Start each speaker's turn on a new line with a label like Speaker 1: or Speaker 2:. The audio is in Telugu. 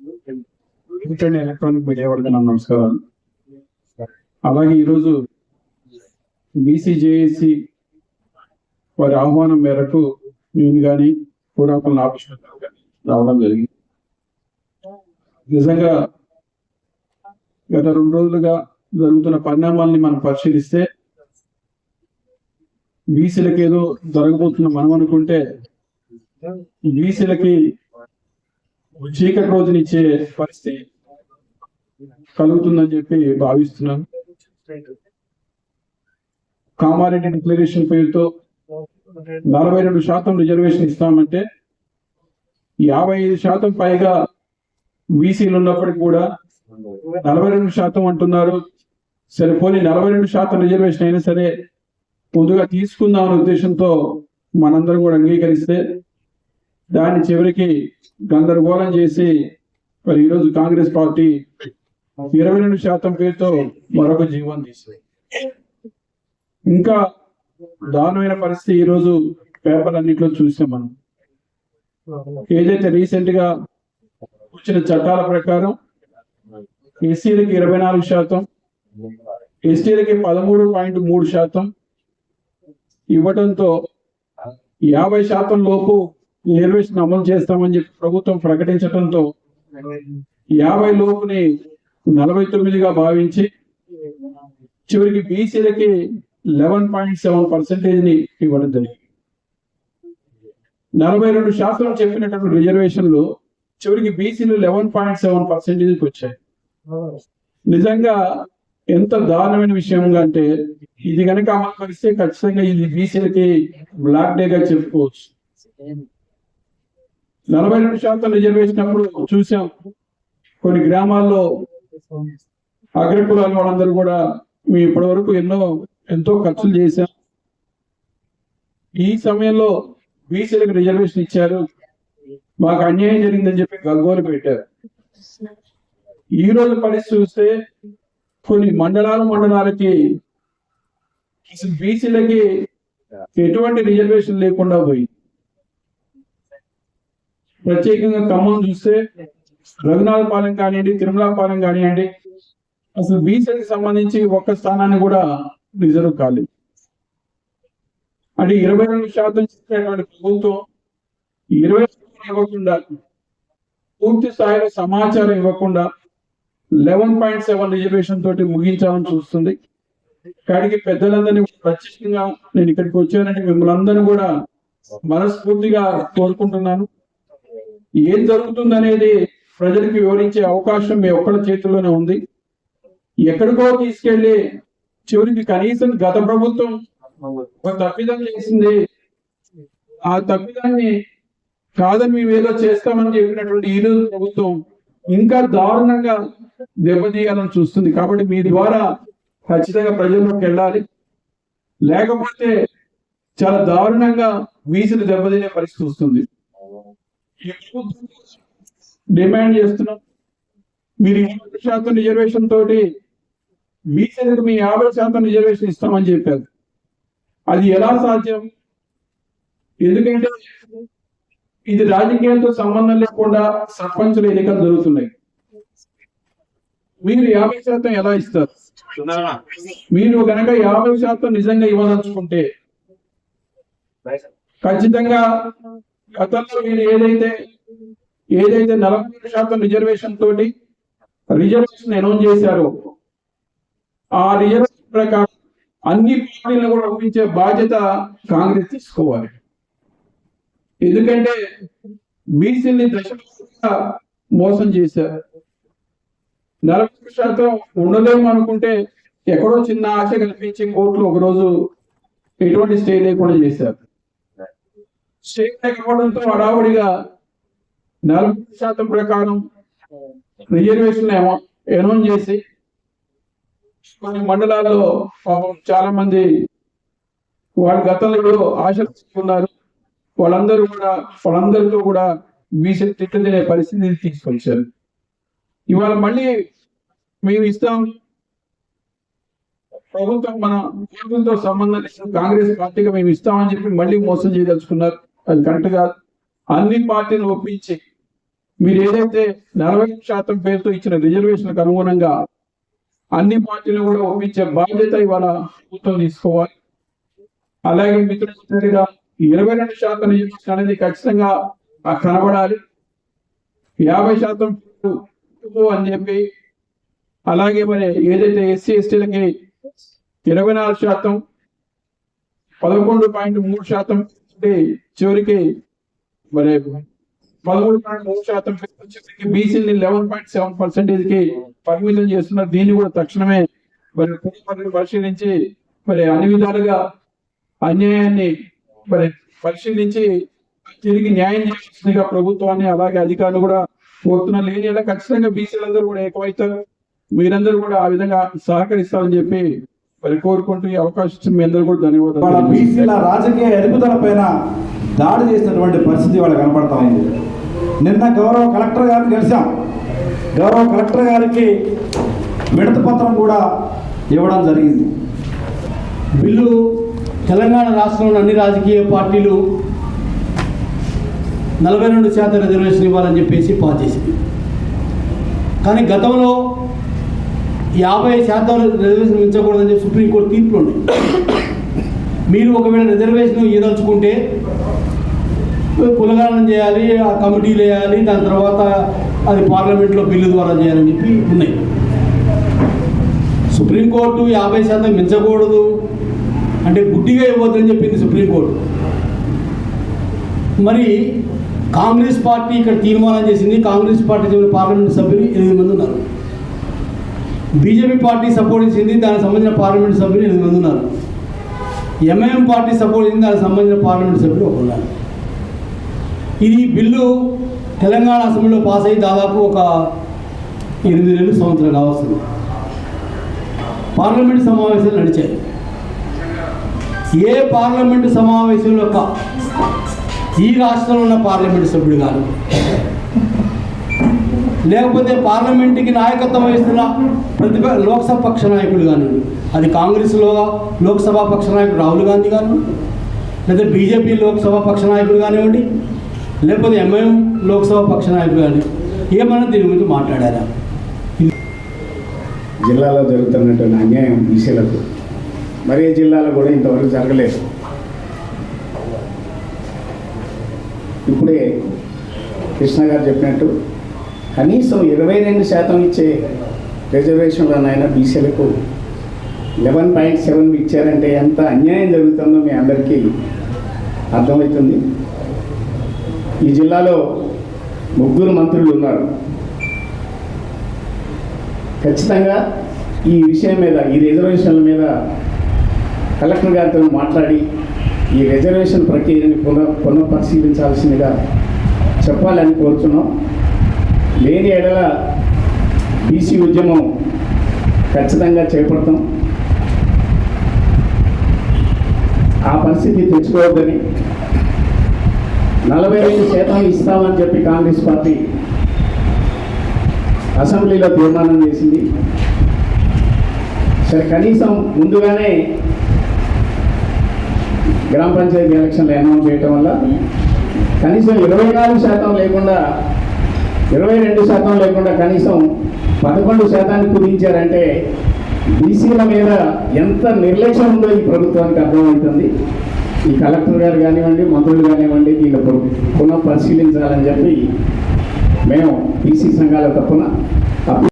Speaker 1: ఇంటర్నెట్ ఎలక్ట్రానిక్ మీడియా వాళ్ళకి నమస్కారం నమస్కారాలు. అలాగే ఈరోజు బీసీజేఏసి వారి ఆహ్వానం మేరకు నేను కానీ కూడాపల్లి ఆఫీసర్ కానీ రావడం జరిగింది. నిజంగా గత రెండు రోజులుగా జరుగుతున్న పరిణామాల్ని మనం పరిశీలిస్తే బీసీలకు ఏదో జరగబోతున్న మనం అనుకుంటే బీసీలకి చీకటి రోజునిచ్చే పరిస్థితి కలుగుతుందని చెప్పి భావిస్తున్నాను. కామారెడ్డి డిక్లరేషన్ పేరుతో నలభై రెండు శాతం రిజర్వేషన్ ఇస్తామంటే యాభై ఐదు శాతం పైగా బీసీలు ఉన్నప్పటికీ కూడా నలభై రెండు శాతం అంటున్నారు. సరే పోనీ నలభై రెండు శాతం రిజర్వేషన్ అయినా సరే ముందుగా తీసుకుందామనే ఉద్దేశంతో మనందరం కూడా అంగీకరిస్తే దాన్ని చివరికి గందరగోళం చేసి మరి ఈరోజు కాంగ్రెస్ పార్టీ ఇరవై రెండు శాతం పేరుతో మరొక జీవం తీసింది. ఇంకా దారుణమైన పరిస్థితి ఈరోజు పేపర్లన్నింటిలో చూసాం మనం. ఏదైతే రీసెంట్గా వచ్చిన చట్టాల ప్రకారం ఎస్సీలకి ఇరవై నాలుగు శాతం ఎస్టీలకి పదమూడు పాయింట్ మూడు శాతం ఇవ్వడంతో యాభై శాతం లోపు రిజర్వేషన్ అమలు చేస్తామని చెప్పి ప్రభుత్వం ప్రకటించడంతో యాభై లోపుని నలభై తొమ్మిదిగా భావించి చివరికి బీసీలకి లెవెన్ పాయింట్ సెవెన్ పర్సెంటేజ్ని ఇవ్వడం జరిగింది. నలభై రెండు శాతం చెప్పినటువంటి రిజర్వేషన్లు చివరికి బీసీలు లెవెన్ పాయింట్ సెవెన్ పర్సెంటేజ్కి వచ్చాయి. నిజంగా ఎంత దారుణమైన విషయంగా అంటే ఇది కనుక అమలు పరిస్తే ఖచ్చితంగా ఇది బీసీలకి బ్లాక్ డే గా చెప్పుకోవచ్చు. నలభై రెండు శాతం రిజర్వేషన్ చూసాం. కొన్ని గ్రామాల్లో అగ్రకులాల వాళ్ళందరూ కూడా మేము ఇప్పటి వరకు ఎన్నో ఎంతో ఖర్చులు చేశాం. ఈ సమయంలో బీసీలకు రిజర్వేషన్ ఇచ్చారు. మాకు అన్యాయం జరిగిందని చెప్పి గగ్గోలు పెట్టారు. ఈ రోజు పరిస్థితి చూస్తే కొన్ని మండలాలు మండలాలకి అసలు బీసీలకి ఎటువంటి రిజర్వేషన్ లేకుండా పోయింది. ప్రత్యేకంగా ఖమ్మం చూస్తే రఘునాథపాలెం కానివ్వండి తిరుమలపాలెం కానివ్వండి అసలు బీసీకి సంబంధించి ఒక్క స్థానాన్ని కూడా రిజర్వ్ కాలేదు. అంటే ఇరవై రెండు శాతం చెప్పినటువంటి ప్రభుత్వం ఇరవై శాతం ఇవ్వకుండా పూర్తి స్థాయిలో సమాచారం ఇవ్వకుండా లెవెన్ పాయింట్ సెవెన్ రిజర్వేషన్ తోటి ముగించాలని చూస్తుంది. కాడికి పెద్దలందరినీ ప్రత్యేకంగా నేను ఇక్కడికి వచ్చానంటే మిమ్మల్ని అందరినీ కూడా మనస్ఫూర్తిగా కోరుకుంటున్నాను. ఏం జరుగుతుందనేది ప్రజలకు వివరించే అవకాశం మీ ఒక్కళ్ళ చేతుల్లోనే ఉంది. ఎక్కడికో తీసుకెళ్ళి చివరికి కనీసం గత ప్రభుత్వం ఒక తప్పిదం చేసింది. ఆ తప్పిదాన్ని కాదని మేము ఏదో చేస్తామని చెప్పినటువంటి ఈ రోజు ప్రభుత్వం ఇంకా దారుణంగా దెబ్బతీయాలని చూస్తుంది. కాబట్టి మీ ద్వారా ఖచ్చితంగా ప్రజల్లోకి వెళ్ళాలి. లేకపోతే చాలా దారుణంగా వీసులు దెబ్బతినే పరిస్థితి వస్తుంది. డిమాండ్ చేస్తున్నాం. మీరు యాభై శాతం రిజర్వేషన్ తోటి బీసీలకు మీ యాభై శాతం రిజర్వేషన్ ఇస్తామని చెప్పారు. అది ఎలా సాధ్యం? ఎందుకంటే ఇది రాజకీయాలతో సంబంధం లేకుండా సర్పంచుల ఎన్నికలు జరుగుతున్నాయి. మీరు యాభై శాతం ఎలా ఇస్తారు? మీరు గనక యాభై శాతం నిజంగా ఇవ్వదలుచుకుంటే ఖచ్చితంగా గతంలో మీరు ఏదైతే ఏదైతే నలభై శాతం రిజర్వేషన్ తోటి రిజర్వేషన్ అనౌన్స్ చేశారో ఆ రిజర్వేషన్ ప్రకారం అన్ని పార్టీలను కూడా ఒప్పించే బాధ్యత కాంగ్రెస్ తీసుకోవాలి. ఎందుకంటే బీసీని దశ మోసం చేశారు. నలభై శాతం ఉండలేము అనుకుంటే ఎక్కడో చిన్న ఆశ కల్పించి కోర్టులు ఒకరోజు ఎటువంటి స్టే లేకుండా చేశారు. స్టే లేకపోవడంతో హడావుడిగా నలభై శాతం ప్రకారం రిజర్వేషన్ అనౌన్స్ చేసి కొన్ని మండలాల్లో పాపం చాలా మంది వాళ్ళ గతంలో కూడా ఉన్నారు వాళ్ళందరూ కూడా వాళ్ళందరితో కూడా బీసీ తిట్టదినే పరిస్థితిని తీసుకొచ్చారు. ఇవాళ మళ్ళీ మేము ఇస్తాం. ప్రభుత్వం మన ప్రభుత్వంతో సంబంధం లేని కాంగ్రెస్ పార్టీగా మేము ఇస్తామని చెప్పి మళ్ళీ మోసం చేయదలుచుకున్నారు. అది కరెక్ట్ కాదు. అన్ని పార్టీలు ఒప్పించి మీరు ఏదైతే నలభై శాతం పేరుతో ఇచ్చిన రిజర్వేషన్లకు అనుగుణంగా అన్ని పార్టీలు కూడా ఒప్పించే బాధ్యత ఇవాళ ప్రభుత్వం తీసుకోవాలి. అలాగే మిత్రులుగా ఇరవై రెండు శాతం రిజర్వేషన్ అనేది ఖచ్చితంగా కనబడాలి. యాభై శాతం అని చెప్పి అలాగే మరి ఏదైతే ఎస్సీ ఎస్టీలకి ఇరవై నాలుగు శాతం పదకొండు పాయింట్ మూడు శాతం అంటే చివరికి మరి పదమూడు పాయింట్ మూడు శాతం బీసీని లెవెన్ పాయింట్ సెవెన్ పర్సెంటేజ్కి పరిమితం చేస్తున్నారు దీన్ని కూడా తక్షణమే మరి పరిశీలించి మరి అన్ని విధాలుగా అన్యాయాన్ని మరి పరిశీలించి తిరిగి న్యాయం చేయాల్సిందిగా ప్రభుత్వాన్ని అలాగే అధికారులు కూడా కోరుతున్నారు లేని ఖచ్చితంగా బీసీలందరూ కూడా ఏకమవుతారు. మీరందరూ కూడా ఆ విధంగా సహకరిస్తారని చెప్పి మరి కోరుకుంటూ ఈ అవకాశం ఇచ్చిన మీ అందరూ కూడా
Speaker 2: వాళ్ళ
Speaker 1: ధన్యవాదాలు
Speaker 2: బీసీల రాజకీయ ఎదుగుదల పైన దాడి చేసినటువంటి పరిస్థితి వాళ్ళ కనపడతా ఉంది. నిన్న గౌరవ కలెక్టర్ గారిని కలిసాం గౌరవ కలెక్టర్ గారికి విడత పత్రం కూడా ఇవ్వడం జరిగింది.
Speaker 3: బిల్లు తెలంగాణ రాష్ట్రంలో అన్ని రాజకీయ పార్టీలు నలభై రెండు శాతం రిజర్వేషన్ ఇవ్వాలని చెప్పేసి పాస్ చేసింది. కానీ గతంలో యాభై శాతం రిజర్వేషన్ మించకూడదని చెప్పి సుప్రీంకోర్టు తీర్పులు ఉన్నాయి మీరు ఒకవేళ రిజర్వేషన్ ఇవ్వదలుచుకుంటే కులగానం చేయాలి ఆ కమిటీలు వేయాలి దాని తర్వాత అది పార్లమెంట్లో బిల్లు ద్వారా చేయాలని చెప్పి ఉన్నాయి. సుప్రీంకోర్టు యాభై శాతం మించకూడదు. అంటే గుడ్డిగా ఇవ్వద్దని చెప్పింది సుప్రీంకోర్టు. మరి కాంగ్రెస్ పార్టీ ఇక్కడ తీర్మానం చేసింది. కాంగ్రెస్ పార్టీ చెప్పిన పార్లమెంట్ సభ్యులు ఎనిమిది మంది ఉన్నారు. బీజేపీ పార్టీ సపోర్ట్ చేసింది దానికి సంబంధించిన పార్లమెంట్ సభ్యులు ఎనిమిది మంది ఉన్నారు. ఎంఐఎం పార్టీ సపోర్ట్ ఇచ్చింది దానికి సంబంధించిన పార్లమెంట్ సభ్యులు ఒక ఉన్నారు. ఇది బిల్లు తెలంగాణ అసెంబ్లీలో పాస్ అయ్యి దాదాపు ఒక ఎనిమిది నెలలు సంవత్సరం కావస్తుంది. పార్లమెంట్ సమావేశాలు నడిచాయి. ఏ పార్లమెంటు సమావేశంలో ఈ రాష్ట్రంలో ఉన్న పార్లమెంటు సభ్యుడు కానీ లేకపోతే పార్లమెంటుకి నాయకత్వం వహిస్తున్న ప్రతిప లోక్సభ పక్ష నాయకుడు కానివ్వండి. అది కాంగ్రెస్లో లోక్సభ పక్ష నాయకుడు రాహుల్ గాంధీ కానివ్వండి. లేదా బీజేపీ లోక్సభ పక్ష నాయకుడు కానివ్వండి. లేకపోతే ఎంఐఎం లోక్సభ పక్ష నాయకుడు కానీ ఏమన్నా దీని గురించి మాట్లాడారా?
Speaker 4: జిల్లాలో జరుగుతున్నటువంటి అన్యాయం బీసీలకు. మరి ఏ జిల్లాలో కూడా ఇంతవరకు జరగలేదు. ఇప్పుడే కృష్ణ గారు చెప్పినట్టు కనీసం ఇరవై రెండు శాతం ఇచ్చే రిజర్వేషన్లోనైనా బీసీలకు లెవెన్ పాయింట్ సెవెన్ ఇచ్చారంటే ఎంత అన్యాయం జరుగుతుందో మీ అందరికీ అర్థమవుతుంది. ఈ జిల్లాలో ముగ్గురు మంత్రులు ఉన్నారు. ఖచ్చితంగా ఈ విషయం మీద ఈ రిజర్వేషన్ల మీద కలెక్టర్ గారితో మాట్లాడి ఈ రిజర్వేషన్ ప్రక్రియని పునః పునఃపరిశీలించాల్సిందిగా చెప్పాలని కోరుతున్నాం లేని ఎడల బీసీ ఉద్యమం ఖచ్చితంగా చేపడతాం. ఆ పరిస్థితి తెచ్చుకోవద్దని నలభై ఐదు శాతం ఇస్తామని చెప్పి కాంగ్రెస్ పార్టీ అసెంబ్లీలో తీర్మానం చేసింది. సరే కనీసం ముందుగానే గ్రామ పంచాయతీ ఎలక్షన్లు అనౌన్స్ చేయటం వల్ల కనీసం ఇరవై నాలుగు శాతం లేకుండా ఇరవై రెండు శాతం లేకుండా కనీసం పదకొండు శాతాన్ని కుదించారంటే బీసీల మీద ఎంత నిర్లక్ష్యం ఉందో ఈ ప్రభుత్వానికి అర్థమవుతుంది. ఈ కలెక్టర్ గారు కానివ్వండి మంత్రులు కానివ్వండి దీన్ని పునః పరిశీలించాలని చెప్పి మేము బీసీ సంఘాల తప్పున